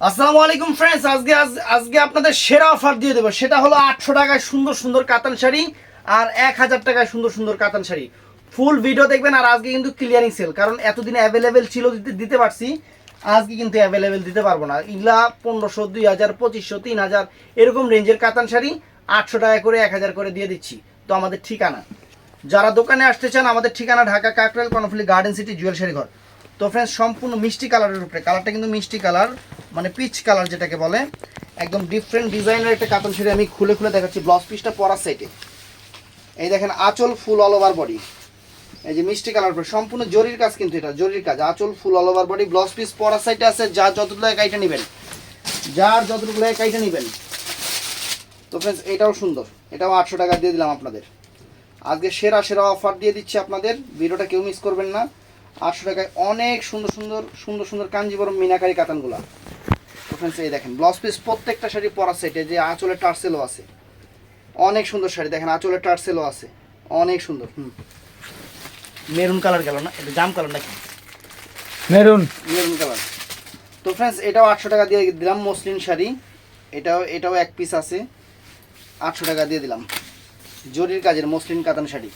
আসসালামু আলাইকুম ফ্রেন্ডস আজকে আজ- আজকে আপনাদের সেরা অফার দিয়ে দেবো। সেটা হলো আটশো টাকায় সুন্দর সুন্দর কাতান শাড়ি আর এক হাজার টাকায় সুন্দর সুন্দর কাতান শাড়ি। ফুল ভিডিও দেখবেন আর আজকে কিন্তু ক্লিয়ারিং সেল কারণ এতদিন অ্যাভেলেবেল ছিল দিতে পারছি, আজকে কিন্তু অ্যাভেলেবেল দিতে পারব না। ইগলা পনেরোশো, দুই হাজার, পঁচিশশো, তিন হাজার, এরকম রেঞ্জের কাতান শাড়ি আটশো টাকা করে, এক হাজার করে দিয়ে দিচ্ছি। তো আমাদের ঠিকানা। যারা দোকানে আসতে চান, আমাদের ঠিকানা Dhaka Kakrail, Karnaphuli garden city, Jewel sari ঘর তো ফ্রেন্ডস সম্পূর্ণ মিষ্টি কালারের উপরে। কালারটা কিন্তু মিষ্টি কালার মানে পিচ কালার যেটাকে বলে। একদম ডিফারেন্ট ডিজাইনের একটা কাতন শাড়ি আমি খুলে খুলে দেখাচ্ছি। ব্লাউজ পিসটা পরার সাইডে এই দেখেন, আঁচল ফুল অল ওভার বডি এই যে মিষ্টি কালার সম্পূর্ণ জরির কাজ কিন্তু এটা, জরির কাজ। আঁচল full all over body blouse piece পরার সাইডে আছে, যার যতটুকু লাগে কাইটা নেবেন। যার যতটুকু লাগে কাইটা নেবেন। তো ফ্রেন্ডস এটাও সুন্দর। এটাও আটশো টাকা দিয়ে দিলাম আপনাদের। আজকে সেরা সেরা অফার দিয়ে দিচ্ছি আপনাদের। ভিডিওটা কেউ মিস করবেন না। আটশো টাকায় অনেক সুন্দর সুন্দর সুন্দর সুন্দর কাঞ্জিবরম মিনাকারি কাতানগুলা। ফ্রেন্ডস এই দেখেন ব্লাউজ পিস প্রত্যেকটা শাড়ি পরা সেটে যে আঁচলের টার্সেলও আছে। অনেক সুন্দর শাড়ি দেখেন আঁচলের টার্সেলও আছে। অনেক সুন্দর হুম। মেরুন কালার গেল না? এটা জাম কালার নাকি? মেরুন। Maroon colour. তো ফ্রেন্ডস এটাও আটশো টাকা দিয়ে দিলাম মসলিন শাড়ি। এটাও এটাও এক পিস আছে। আটশো টাকা দিয়ে দিলাম। জরির কাজের মসলিন কাতান শাড়ি।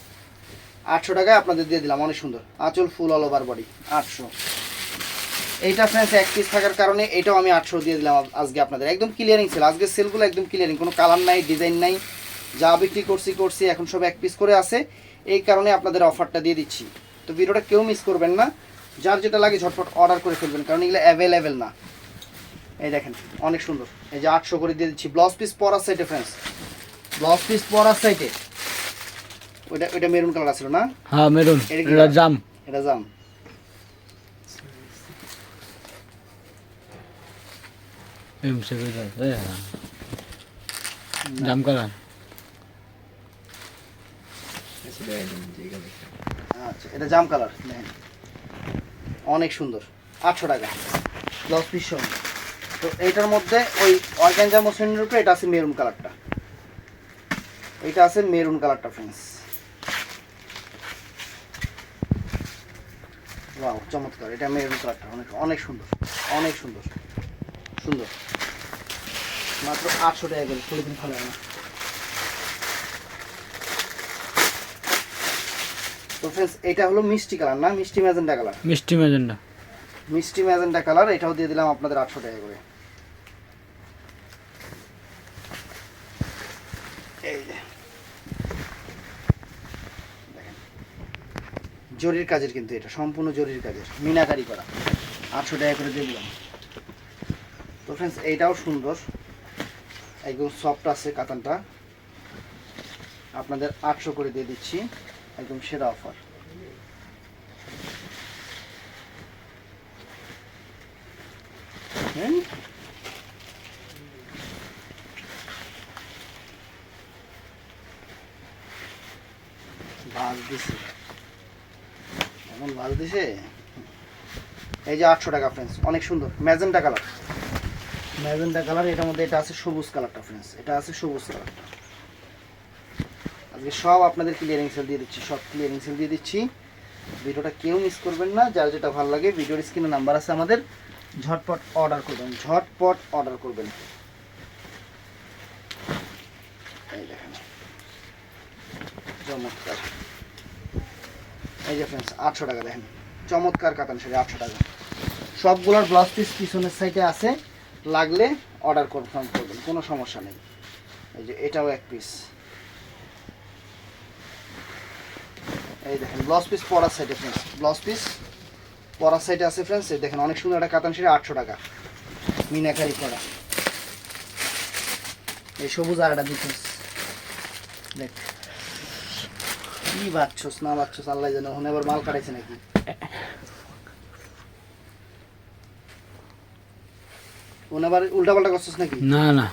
আটশো টাকায় আপনাদের দিয়ে দিলাম, অনেক সুন্দর। আঁচল ফুল অল ওভার বডি আটশো। এইটা ফ্রেন্ডস এক পিস থাকার কারণে এটাও আমি আটশো দিয়ে দিলাম আজকে আপনাদের। একদম ক্লিয়ারিং সেল আজকে সেলগুলো একদম ক্লিয়ারিং কোনো কালার নাই ডিজাইন নাই। যা বিক্রি করছি করছি, এখন সব এক পিস করে আছে। এই কারণে আপনাদের অফারটা দিয়ে দিচ্ছি। তো ভিডিওটা কেউ মিস করবেন না। যার যেটা লাগে ঝটপট অর্ডার করে ফেলবেন, কারণ এগুলো অ্যাভেলেবেল না। এই দেখেন, অনেক সুন্দর। এই যে আটশো করে দিয়ে দিচ্ছি। ব্লাউজ পিস পরার সাইডে ফ্রেন্ডস ব্লাউজ পিস পরার সাইডে ওইটা ওইটা মেরুন কালার না? হ্যাঁ মেরুন এটা জাম। এটা জাম। এম সে করে দাও, এ হ্যাঁ। জাম কালার আচ্ছা এটা জাম কালার অনেক সুন্দর আটশো টাকা। ব্লাউজ পিস তো এইটার মধ্যে ওই অর্গ্যানজা মসলিনের উপরে এটা আছে মেরুন কালারটা এটা আছে মেরুন কালারটা ফ্রেন্ডস ওয়াও চমৎকার। এটা মেরুন কালারটা অনেক অনেক সুন্দর অনেক সুন্দর সুন্দর। মাত্র আটশো টাকা করে দিন ভালো না। তো ফ্রেন্ডস এটা হলো মিষ্টি কালার না? মিষ্টি ম্যাজেন্ডা কালার মিষ্টি ম্যাজেন্ডা মিষ্টি ম্যাজেন্টা কালার এটাও দিয়ে দিলাম আপনাদের আটশো টাকা করে। এই যে। জরির কাজের কিন্তু এটা, সম্পূর্ণ জরির কাজের, মিনাকারি করা। আটশো টাকা করে দিয়ে দিলাম। তো ফ্রেন্ডস এইটাও সুন্দর। একদম সফট আছে কাতানটা। আপনাদের আটশো করে দিয়ে দিচ্ছি। একদম সেরা অফার হ্যাঁ বাজ দিছে এমন বাজ দিছে এই যে আটশো টাকা ফ্রেন্ডস অনেক সুন্দর। ম্যাজেন্টা কালার ম্যাজেন্টা কালার এটার মধ্যে এটা আছে সবুজ কালারটা ফ্রেন্ডস এটা আছে সবুজ কালারটা আজকে সব আপনাদের ক্লিয়ারিং সেল দিয়ে দিচ্ছি, সব ক্লিয়ারিং সেল দিয়ে দিচ্ছি। ভিডিওটা কেউ মিস করবেন না, যার যেটা ভালো লাগে, ভিডিওর স্ক্রিনে নাম্বার আছে আমাদের। ঝটপট অর্ডার করবেন, ঝটপট অর্ডার করবেন। এই দেখেন। চমৎকার এই যে ফ্রেন্ডস আটশো টাকা দেখেন। চমৎকার কাতান শাড়ি, আটশো টাকা। সবগুলোর ব্লাউজ পিস পিছনের সাইডে আছে, লাগলে অর্ডার কনফার্ম করবেন, কোনো সমস্যা নেই। এই যে এটাও এক পিস এই দেখেন ব্লাউজ পিস পরার সাইডে ফ্রেন্ডস ব্লাউজ পিস পরার সাইডে আছে ফ্রেন্ডস এই দেখেন, অনেক সুন্দর একটা কাতান শাড়ি, আটশো টাকা। মিনাকারি করা এই সবুজ আর একটা দিচ্ছিস দেখ। কি বাচ্চস না বাচ্চস আল্লাহ জানে ওখানে আবার মাল কাটাইছে নাকি? ওখানে আবার উল্টা পাল্টা করছিস নাকি? না না।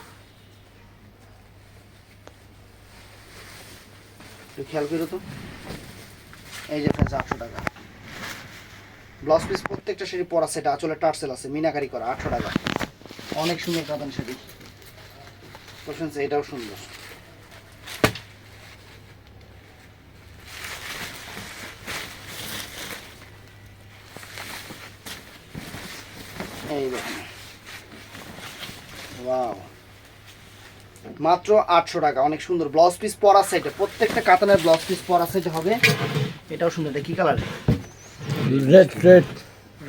খেয়াল করো তো। এই যে ফ্রেন্ডস আটশো টাকা। ব্লাউজ পিস প্রত্যেকটা শাড়ি পরা সেটা আচলে টার্সেল আছে মিনাকারি করা আটশো টাকা। অনেক সুন্দর কাতান শাড়ি। এটাও সুন্দর। এই দেখেন। ওয়াও মাত্র আটশো টাকা অনেক সুন্দর। ব্লাউজ পিস পরা সেটে প্রত্যেকটা কাতানের ব্লাউজ পিস পরা সেটে হবে। এটাও সুন্দর এটা কি colour red red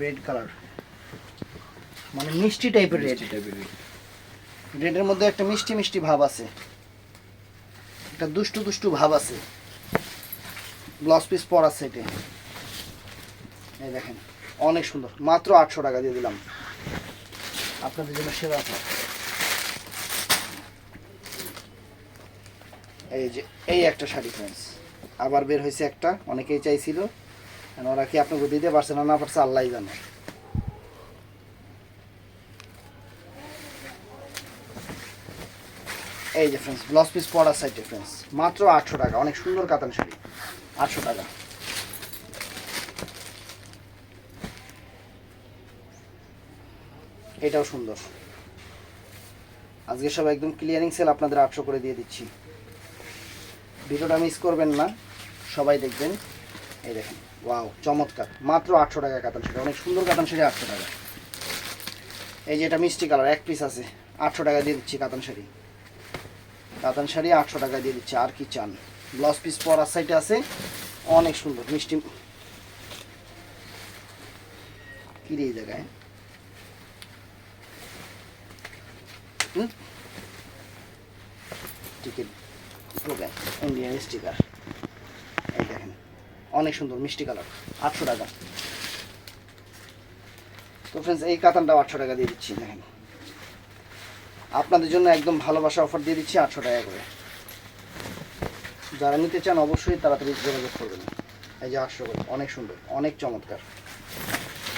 red colour মানে মিষ্টি টাইপের রেড রেডের মধ্যে একটা মিষ্টি মিষ্টি ভাব আছে। একটা দুষ্টু দুষ্টু ভাব আছে। ব্লাউজ পিস পরা সেটে এই দেখেন অনেক সুন্দর। মাত্র আটশো টাকা দিয়ে দিলাম। আপনাদের জন্য সেবা আছে এই যে, এই একটা শাড়ি ফ্রেন্ডস আবার বের হয়েছে একটা, অনেকেই চাইছিল। ওরা কি আপনাকে দিতে পারছে না? না পারছে, আল্লাহ জানে। এই যে ফ্রেন্ডস ব্লাউজ পিস পড়ার সাইডে ফ্রেন্ডস মাত্র আটশো টাকা, অনেক সুন্দর কাতান শাড়ি। আটশো টাকা। এটাও সুন্দর। আজকে সব একদম ক্লিয়ারিং সেল আপনাদের আটশো করে দিয়ে দিচ্ছি। ভিডিওটা মিস করবেন না, সবাই দেখবেন। এই দেখেন ওয়াও চমৎকার। মাত্র আটশো টাকা কাতান শাড়ি অনেক সুন্দর কাতান শাড়ি আটশো টাকা। এই যে এটা মিষ্টি কালার এক পিস আছে, আটশো টাকা দিয়ে দিচ্ছি কাতান শাড়ি। কাতান শাড়ি আটশো টাকা দিয়ে দিচ্ছি, আর কি চান? ব্লাউজ পিস পরার সাইডে আছে, অনেক সুন্দর, মিষ্টি কি রে এই জায়গায়? হুম? টিকিট প্রোগ্রাম ইন্ডিয়ান স্টিকার এই দেখেন, অনেক সুন্দর, মিষ্টি কালার, আটশো টাকা। তো ফ্রেন্ডস এই কাতানটাও আটশো টাকা দিয়ে দিচ্ছি, দেখেন। আপনাদের জন্য একদম ভালোবাসা অফার দিয়ে দিচ্ছি আটশো টাকা করে। যারা নিতে চান অবশ্যই তাড়াতাড়ি যোগাযোগ করবেন। এই যে আটশো করে, অনেক সুন্দর, অনেক চমৎকার।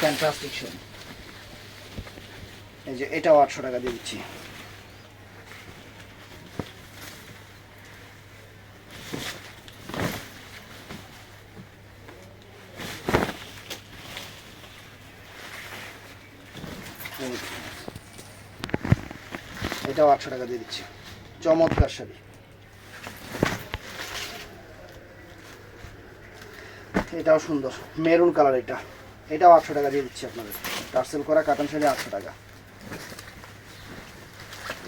ফ্যান্টাস্টিক শো এই যে এটাও আটশো টাকা দিয়ে দিচ্ছি। এটাও আটশো টাকা দিয়ে দিচ্ছি। চমৎকার শাড়ি। এটাও সুন্দর। মেরুন কালার এটা। এটাও আটশো টাকা দিয়ে দিচ্ছি আপনাদের। টার্সেল করা কাতান শাড়ি আটশো টাকা।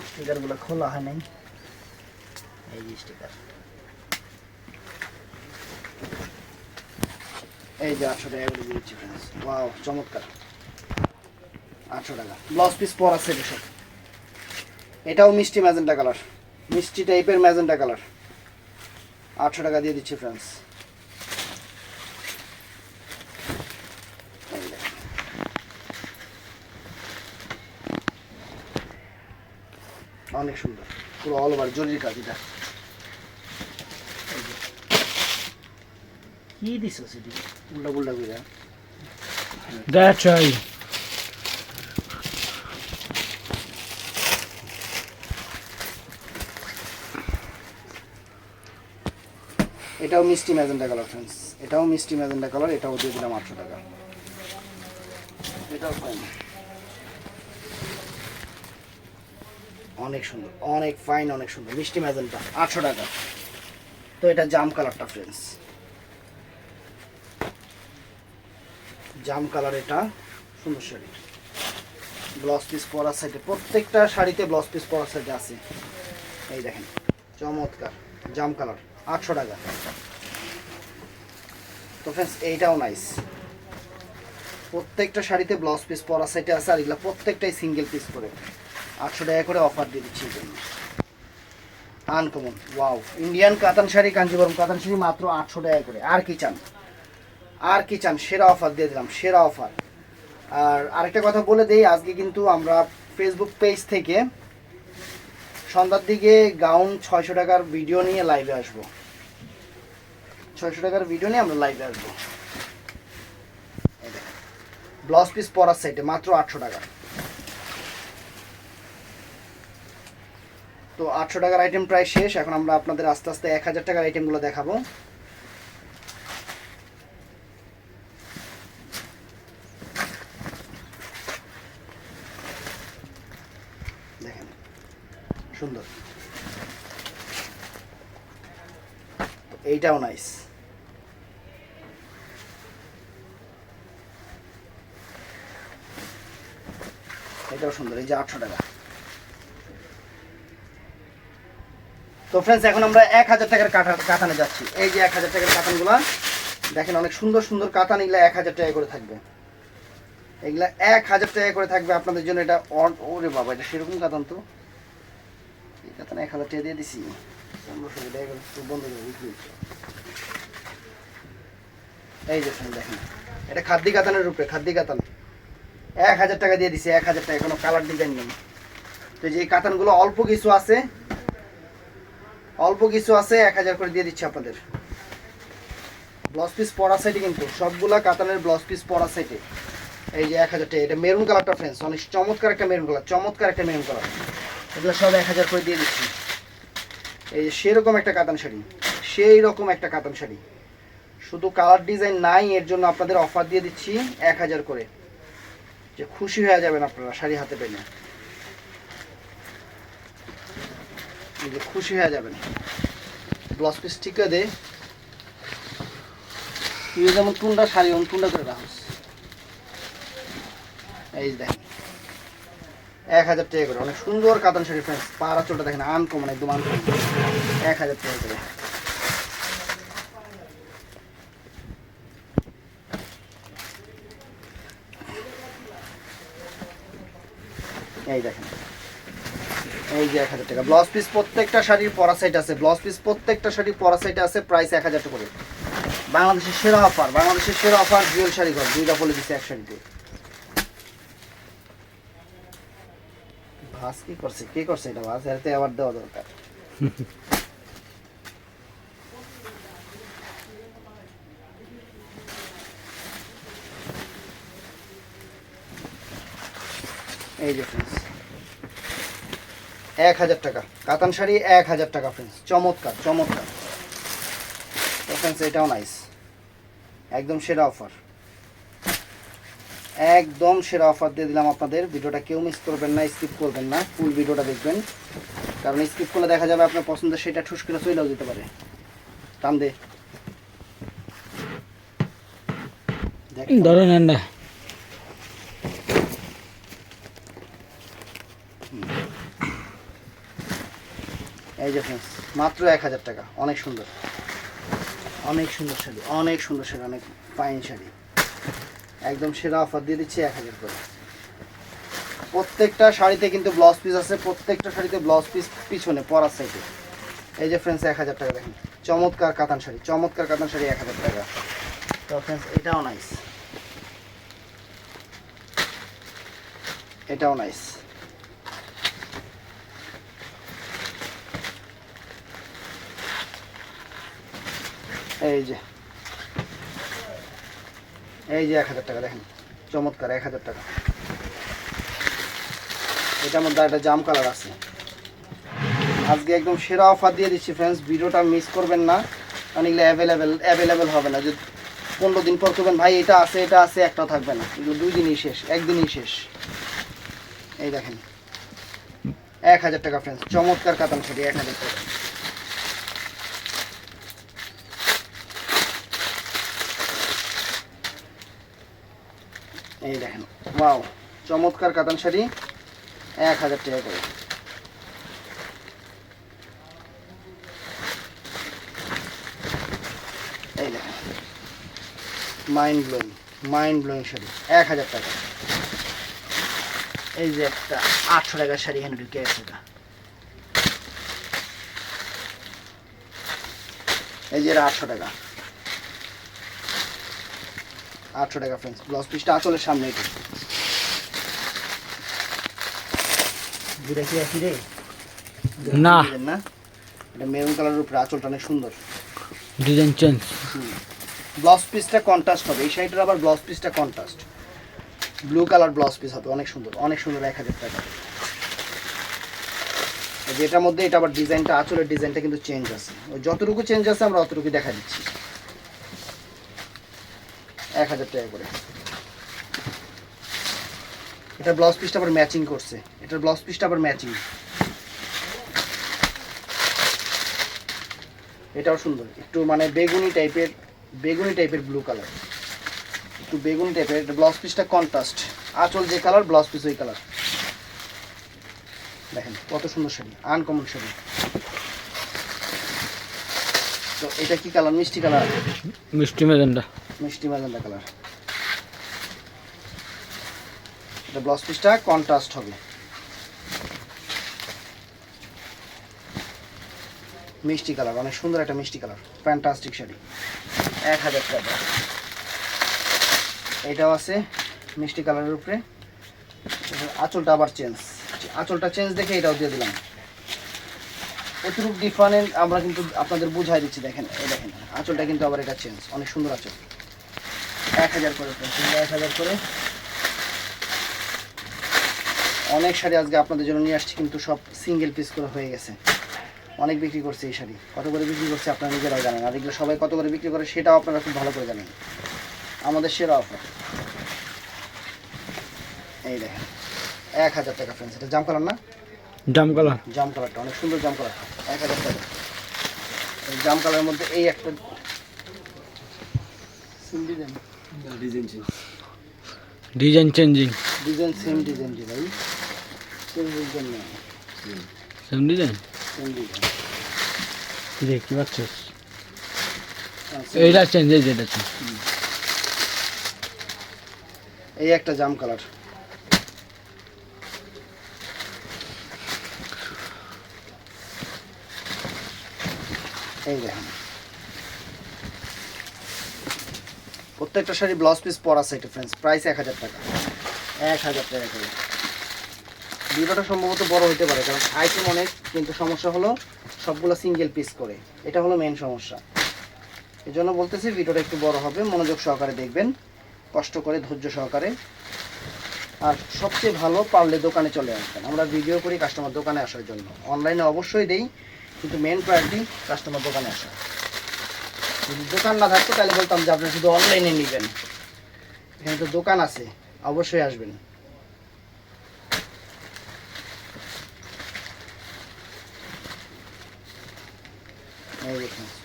স্টিকারগুলো খোলা হয় নাই। এই যে স্টিকার এই যে আটশো টাকা করে দিচ্ছি ওয়াও চমৎকার। আটশো টাকা। ব্লাউজ পিস পর আছে এসব এটাও মিষ্টি ম্যাজেন্টা কালার। মিষ্টি টাইপের ম্যাজেন্টা কালার। আটশো টাকা দিয়ে দিচ্ছি ফ্রেন্ডস অনেক সুন্দর। পুরো অল ওভার জরির কাজ এটা। কি দিছ সেটি উল্টা পুল্টা করে দ্যাট চাই এটাও মিষ্টি ম্যাজেন্টা কালার ফ্রেন্ডস এটাও মিষ্টি ম্যাজেন্টা কালার, এটাও দিয়ে দিলাম আটশো টাকা। এটাও ফাইন অনেক সুন্দর, অনেক ফাইন অনেক সুন্দর। মিষ্টি ম্যাজেন্টা, আটশো টাকা। তো এটা জাম কালারটা ফ্রেন্ডস জাম কালার এটা, সুন্দর শাড়ি। ব্লাউজ পিস পরার সাইডে প্রত্যেকটা শাড়িতে ব্লাউজ পিস পরার সাইডে আছে। এই দেখেন, চমৎকার, জাম কালার, আটশো টাকা। তো ফ্রেন্ডস এইটাও নাইস প্রত্যেকটা শাড়িতে ব্লাউজ পিস পরা সাইডে আছে, আর এগুলো প্রত্যেকটাই সিঙ্গেল পিস করে। আটশো টাকা করে অফার দিয়ে দিচ্ছি এই জন্য। আনকমন ওয়াও ইন্ডিয়ান কাতান শাড়ি, কাঞ্জিবরম কাতান শাড়ি মাত্র আটশো টাকা করে। আর কি চান? আর কি চান? সেরা অফার দিয়ে দিলাম, সেরা অফার আর আরেকটা কথা বলে দেই, আজকে কিন্তু আমরা ফেসবুক পেজ থেকে সন্ধ্যার দিকে গাউন ছয়শো টাকার ভিডিও নিয়ে লাইভে আসব। ছয়শো টাকার ভিডিও নিয়ে আমরা লাইভে আসব। ব্লাউজ পিস পরার সাইডে মাত্র আটশো টাকা। তো আটশো টাকার আইটেম প্রায় শেষ, এখন আমরা আপনাদের আস্তে আস্তে এক হাজার টাকার আইটেমগুলো দেখাবো। দেখেন, সুন্দর। এইটাও নাইস এটাও সুন্দর, এই যে আটশো টাকা। তো ফ্রেন্ডস এখন আমরা এক হাজার টাকার কাটা কাতানে যাচ্ছি। এই যে এক হাজার টাকার কাতানগুলা দেখেন অনেক সুন্দর সুন্দর কাতান এগুলো এক হাজার টাকা করে থাকবে। এগুলা এক হাজার টাকা করে থাকবে আপনাদের জন্য, এটা ওরে বাবা, এটা সেরকম কাতান তো। এই কাতান এক হাজার টাকা দিয়ে দিছি। বন্ধ। এই যে দেখেন। এটা খাদ্যি কাতানের রূপে খাদ্যি কাতান এক হাজার টাকা দিয়ে দিছি, এক হাজার টাকা, কোনো কালার ডিজাইন নেই। তো যে কাতানগুলো অল্প কিছু আছে, অল্প কিছু আছে, এক হাজার করে দিয়ে দিচ্ছি আপনাদের। ব্লাউজ পিস পরা সাইডে কিন্তু সবগুলা কাতানের ব্লাউজ পিস পরা সাইডে এই যে এক হাজার টাকা, এটা মেরুন কালারটা ফ্রেন্ডস অনেক চমৎকার একটা মেরুন কালার চমৎকার একটা মেরুন কালার এগুলো সব এক হাজার করে দিয়ে দিচ্ছি। এই যে সেরকম একটা কাতান শাড়ি, সেই রকম একটা কাতান শাড়ি। শুধু কালার ডিজাইন নাই, এর জন্য আপনাদের অফার দিয়ে দিচ্ছি এক হাজার করে। যে খুশি হয়ে যাবেন আপনারা, শাড়ি হাতে পেলে। যে খুশি হয়ে যাবেন। ব্লাউজ পিস ঠিক দে। যেমন টুন্ডা শাড়ি অন টুন্ডা করে রাখস এই দেখেন। এক হাজার টাকা করে। অনেক সুন্দর কাতান শাড়ি ফ্রেন্ডস পাড়া চোটা দেখেন আনকমন একদম আনকমন এক হাজার টাকা করে। এই দেখেন। এই যে এক হাজার টাকা। ব্লাউজ পিস প্রত্যেকটা শাড়ির পরা আছে। ব্লাউজ পিস প্রত্যেকটা শাড়ির পরা আছে প্রাইস এক হাজার টাকা করে। বাংলাদেশের সেরা অফার বাংলাদেশের সেরা অফার জুয়েল শাড়ি ঘর দুইটা বলে দিচ্ছে এক শাড়িতে। ভাস, কি করছে? কি করছে এটা ভাস? এতে আবার দেওয়া দরকার। এই যে ফ্রেন্ডস এক হাজার টাকা। কাতান শাড়ি এক হাজার টাকা ফ্রেন্ডস চমৎকার চমৎকার। তো ফ্রেন্ডস এটাও নাইস একদম সেরা অফার একদম সেরা অফার দিয়ে দিলাম আপনাদের। ভিডিওটা কেউ মিস করবেন না স্কিপ করবেন না। ফুল ভিডিওটা দেখবেন। কারণ স্কিপ করলে দেখা যাবে আপনার পছন্দের সেটা ঠুস করে চলেও যেতে পারে। টান দে। এন্ডা এই যে ফ্রেন্ডস মাত্র এক হাজার টাকা। অনেক সুন্দর। অনেক সুন্দর শাড়ি, অনেক সুন্দর শাড়ি, অনেক পাইন শাড়ি। একদম সেরা অফার দিয়ে দিচ্ছি এক হাজার করে। প্রত্যেকটা শাড়িতে কিন্তু ব্লাউজ পিস আছে, প্রত্যেকটা শাড়িতে ব্লাউজ পিস পিছনে, পরার সাইডে এই যে ফ্রেন্ডস এক হাজার টাকা দেখেন। চমৎকার কাতান শাড়ি, চমৎকার কাতান শাড়ি এক হাজার টাকা। তো ফ্রেন্ডস এটাও নাইস এটাও নাইস এই যে। এই যে এক হাজার টাকা, দেখেন। চমৎকার, এক হাজার টাকা। এটার মধ্যে একটা জাম কালার আছে। আজকে একদম সেরা অফার দিয়ে দিচ্ছি ফ্রেন্ডস ভিডিওটা মিস করবেন না। এগুলো অ্যাভেলেবেল অ্যাভেলেবেল হবে না। যদি পনেরো দিন পর করবেন, ভাই, এটা আছে এটা আছে একটাও থাকবে না। এগুলো দুই দিনই শেষ, একদিনই শেষ। এই দেখেন। এক হাজার টাকা ফ্রেন্ডস চমৎকার কাতান শাড়ি, এক হাজার টাকা। এই দেখেন, ওয়াও, চমৎকার কাতান শাড়ি, এক হাজার টাকা করে। এই দেখেন mind blowing mind blowing sari, এক হাজার টাকা। এই যে একটা আটশো টাকার শাড়ি এখানে ঢুকে আছে এই যে আটশো টাকা। আটশো টাকা ফ্রেন্ডস ব্লাউজ পিসটা আঁচলের সামনে এটা। রে? না। না? এটা মেরুন কালারের উপরে আঁচলটা অনেক সুন্দর। ডিজাইন চেঞ্জ ব্লাউজ পিসটা কন্ট্রাস্ট হবে। এই শাড়িটার আবার ব্লাউজ পিসটা contrast blue colour blouse piece হবে। অনেক সুন্দর। অনেক সুন্দর এক হাজার টাকা। এই এটার মধ্যে এটা আবার ডিজাইনটা আঁচলের ডিজাইনটা কিন্তু চেঞ্জ আছে। ওই যতটুকু চেঞ্জ আছে আমরা অতটুকু দেখা দিচ্ছি। এক হাজার টাকা করে। এটা ব্লাউজ পিসটা আবার ম্যাচিং করছে। এটার ব্লাউজ পিসটা আবার ম্যাচিং এটাও সুন্দর। একটু মানে বেগুনি টাইপের বেগুনি টাইপের ব্লু কালার একটু বেগুনি টাইপের এটা ব্লাউজ পিসটা কন্ট্রাস্ট আঁচল যে কালার ব্লাউজ পিস ওই কালার দেখেন, কত সুন্দর শাড়ি। আনকমন শাড়ি। তো এটা কি কালার মিষ্টি কালার মিষ্টি মেজেন্ডা মিষ্টি ম্যাজেন্ডা কালার। এটা ব্লাউজ পিসটা কন্ট্রাস্ট হবে। মিষ্টি কালার, অনেক সুন্দর একটা মিষ্টি কালার ফ্যান্টাস্টিক শাড়ি। এক হাজার টাকা। এটাও আছে মিষ্টি কালারের উপরে। আঁচলটা আবার চেঞ্জ আঁচলটা চেঞ্জ দেখে এটাও দিয়ে দিলাম। অতিরূপ ডিফারেন্ট আমরা কিন্তু আপনাদের বুঝাই দিচ্ছি, দেখেন, এই দেখেন, আঁচলটা কিন্তু আবার এটা চেঞ্জ অনেক সুন্দর আঁচল। এক হাজার করে এক হাজার করে। অনেক শাড়ি আজকে আপনাদের জন্য নিয়ে আসছি কিন্তু সব সিঙ্গেল পিস করে হয়ে গেছে। অনেক বিক্রি করছে এই শাড়ি। কত করে বিক্রি করছে আপনারা নিজেরাও জানেন। আর এগুলো সবাই কত করে বিক্রি করে সেটাও আপনারা খুব ভালো করে জানেন। আমাদের সেরা অফার এই দেখেন এক হাজার টাকা ফ্রেন্ডস এটা জাম কালার না? জাম কালার জাম কালারটা অনেক সুন্দর জাম কালার এক হাজার টাকা। জাম কালারের মধ্যে এই একটা design design changing design same design দি ভাই সেম ডিজাইন না সেম ডিজাইন সেম ডিজাইন দেখ কি পাচ্ছিস এইটা চেঞ্জ এই যেটা চেঞ্জ এই একটা জাম কালার এই দেখেন প্রত্যেকটা শাড়ি ব্লাউজ পিস পরা আছে এটা ফ্রেন্ডস প্রাইস এক হাজার টাকা। এক হাজার টাকা করে। ভিডিওটা সম্ভবত বড় হতে পারে, কারণ আইটেম অনেক, কিন্তু সমস্যা হলো সবগুলো সিঙ্গেল পিস করে। এটা হলো মেন সমস্যা। এই জন্য বলতেছি ভিডিওটা একটু বড় হবে, মনোযোগ সহকারে দেখবেন, কষ্ট করে, ধৈর্য সহকারে। আর সবচেয়ে ভালো পারলে দোকানে চলে আসবেন। আমরা ভিডিও করি কাস্টমার দোকানে আসার জন্য। অনলাইনে অবশ্যই দেই, কিন্তু মেন প্রায়োরিটি কাস্টমার দোকানে আসা। যদি দোকান না থাকতো, তাহলে বলতাম যে আপনি শুধু অনলাইনে নেবেন। এখানে তো দোকান আছে, অবশ্যই আসবেন।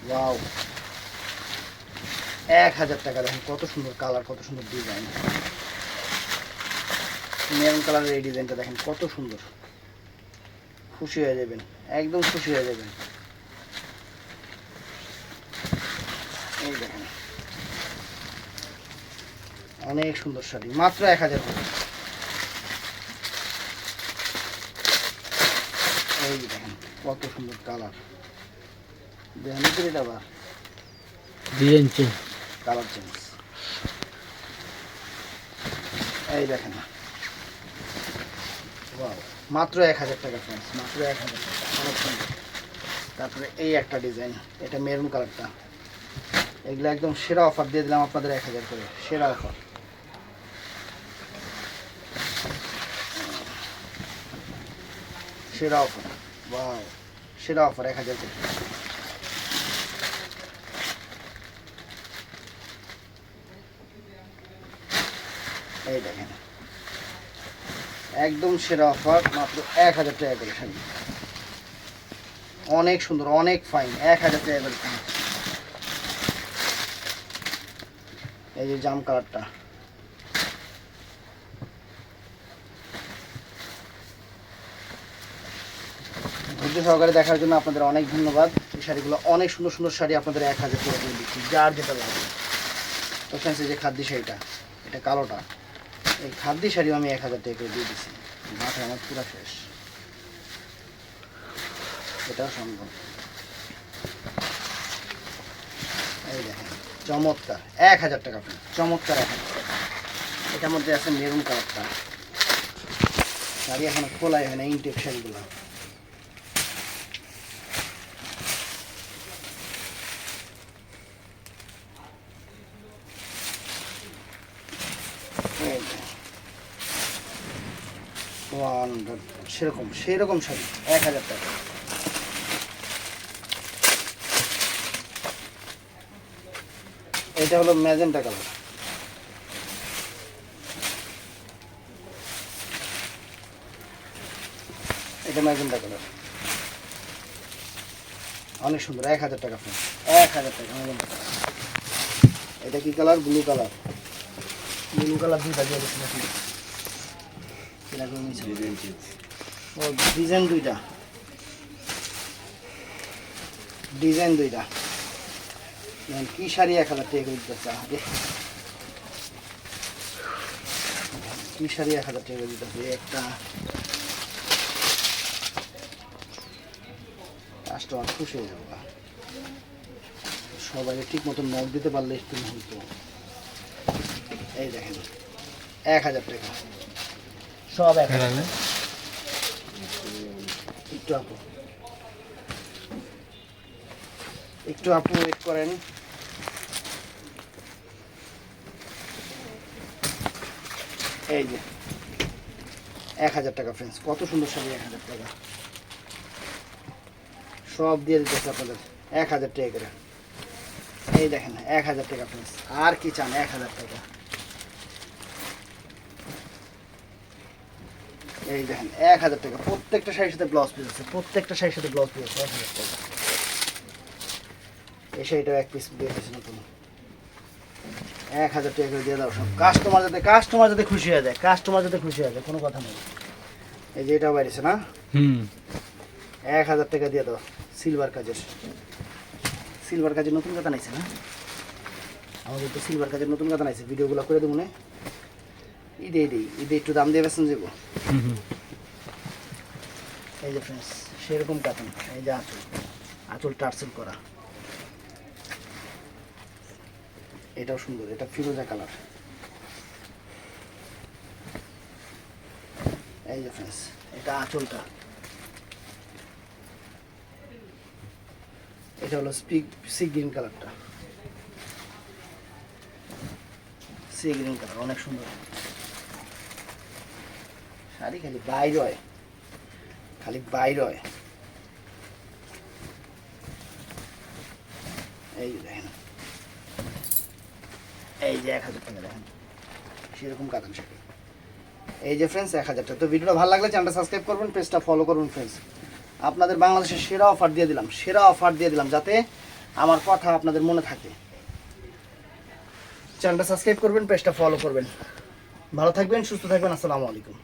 ওয়াও এক হাজার টাকা, দেখেন কত সুন্দর কালার কত সুন্দর ডিজাইন মেরুন কালারের এই ডিজাইনটা দেখেন, কত সুন্দর। খুশি হয়ে যাবেন, একদম খুশি হয়ে যাবেন এই দেখেন অনেক সুন্দর শাড়ি মাত্র এক হাজার করে এই দেখেন কত সুন্দর কালার। দেখেন এটা আবার। ডিজাইন চেঞ্জ কালার চেঞ্জ এই দেখেন। মাত্র এক হাজার টাকা ফ্রেন্ডস মাত্র এক হাজার টাকা। অনেক সুন্দর। তারপরে এই একটা ডিজাইন এটা মেরুন কালারটা এগুলো একদম সেরা অফার দিয়ে দিলাম আপনাদের এক হাজার করে সেরা অফার সেরা অফার বাহ সেরা অফার এক হাজার করে এই দেখেন। একদম সেরা অফার মাত্র এক হাজার টাকা করে শাড়ি। অনেক সুন্দর, অনেক ফাইন এক হাজার টাকা করে এই যে জাম কালারটা সহকারে দেখার জন্য আপনাদের অনেক ধন্যবাদ। এই শাড়িগুলো অনেক সুন্দর সুন্দর শাড়ি আপনাদের এক হাজার করে দিচ্ছি, যার যেটা লাগবে তো এই যে খাদ্য শাড়িটা, এটা কালোটা, এই খাদ্য শাড়িও আমি এক হাজার টাকা করে দিয়ে দিচ্ছি। মাথায় আমার পুরো শেষ এটাও সম্ভব। এই দেখেন, চমৎকার। এক হাজার টাকা আপনার চমৎকার এক হাজার টাকা। এটার মধ্যে আছে মেরুন কালারটা। শাড়ি এখনও খোলাই হয় না ইনটেক শাড়িগুলো। Wonderful. সেরকম সেরকম শাড়ি এক হাজার টাকা। এটা হলো ম্যাজেন্টা কালার। এটা ম্যাজেন্টা কালার। অনেক সুন্দর, এক হাজার টাকা ফোন, এক হাজার টাকা এটা কি colour? Blue colour. Blue colour দুইটা দিয়ে ও ডিজাইন দুইটা। ডিজাইন দুইটা। কি শাড়ি এক হাজার টাকা করে দিতেছে আগে। কি শাড়ি এক হাজার টাকা দিতেছে? এই একটা কাস্টমার খুশি হয়ে যাব। সবাই ঠিক মতো নখ দিতে পারলে একটু হইতো এই দেখেন এক হাজার টাকা। সব এক। হাজার একটু আপু। একটু আপু ওয়েট করেন। এই যে এক হাজার টাকা ফ্রেন্ডস কত সুন্দর শাড়ি এক হাজার টাকা। সব দিয়ে দিতেছে আপনাদের এক হাজার টাকা করে। এই দেখেন এক হাজার টাকা ফ্রেন্ডস আর কি চান এক হাজার টাকা। এই দেখেন এক হাজার টাকা। প্রত্যেকটা শাড়ির সাথে ব্লাউজ পিস আছে প্রত্যেকটা শাড়ির সাথে ব্লাউজ পিস আছে এক হাজার টাকা। এই শাড়িটাও এক পিস দিয়ে দিয়েছে নতুন। এক হাজার টাকা করে দিয়ে দাও সব। কাস্টমার যাতে কাস্টমার যাতে খুশি হয়ে যায় কাস্টমার যাতে খুশি হয়ে যায় কোনো কথা নেই। এই যে এটাও বাইরেছে না? হুম। এক হাজার টাকা দিয়ে দাও সিলভার কাজের। সিলভার কাজের নতুন কথা নাইছে না? আমাদের তো সিলভার কাজের নতুন কথা নাইছে ভিডিওগুলো করে দেবো না। ঈদে ঈদে ঈদে একটু দাম দিয়ে বেসন যাব। এই যে ফ্রেন্ডস সেরকম কাটুন। এই যে আঁচল। আঁচল টার্সেল করা। এটাও সুন্দর এটা ফিরোজা কালার। এই যে ফ্রেন্ডস এটা আঁচলটা। এটা হলো স্পিক সি গ্রিন কালারটা। সি গ্রিন কালার অনেক সুন্দর। শাড়ি খালি বাইর হয়। খালি বাইর হয়। এই দেখেন। এই যে এক হাজার টাকা দেখেন। সেরকম কাতান শাড়ি এই যে ফ্রেন্ডস এক হাজার টাকা। তো ভিডিওটা ভালো লাগলে চ্যানেলটা সাবস্ক্রাইব করবেন পেজটা ফলো করবেন ফ্রেন্ডস আপনাদের বাংলাদেশের সেরা অফার দিয়ে দিলাম, সেরা অফার দিয়ে দিলাম যাতে আমার কথা আপনাদের মনে থাকে। চ্যানেলটা সাবস্ক্রাইব করবেন পেজটা ফলো করবেন। ভালো থাকবেন, সুস্থ থাকবেন, আসসালামু আলাইকুম।